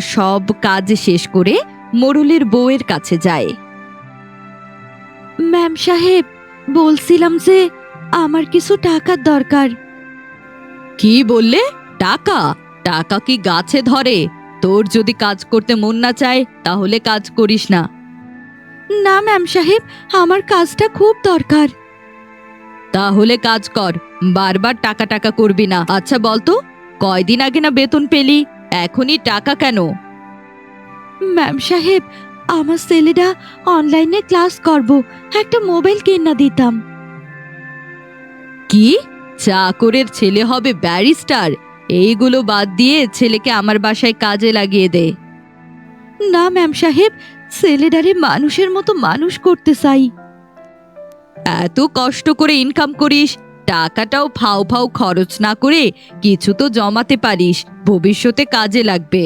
সব কাজ শেষ করে মোড়লের বউয়ের কাছে যায়। ম্যাম সাহেব বলছিলাম যে আমার কিছু টাকার দরকার। কি বললে? টাকা? টাকা কি গাছে ধরে? তোর যদি কাজ করতে মন না চায় তাহলে কাজ করিস না। না ম্যাম সাহেব আমার কাজটা খুব দরকার। তাহলে কাজ কর বারবার টাকা টাকা করবি না। আচ্ছা বলতো কয়দিন আগে না বেতন পেলি? এখনই টাকা কেন? ম্যাম সাহেব আমার ছেলেরা অনলাইনে ক্লাস করব একটা মোবাইল কিনা দিতাম। কি? চাকরের ছেলে হবে ব্যারিস্টার? এইগুলো বাদ দিয়ে ছেলেকে আমার বাসায় কাজে লাগিয়ে দে। না ম্যাম সাহেব ছেলেটারে মানুষের মতো মানুষ করতে চাই। এত কষ্ট করে ইনকাম করিস টাকাটাও ফাও ফাও খরচ না করে কিছু তো জমাতে পারিস ভবিষ্যতে কাজে লাগবে।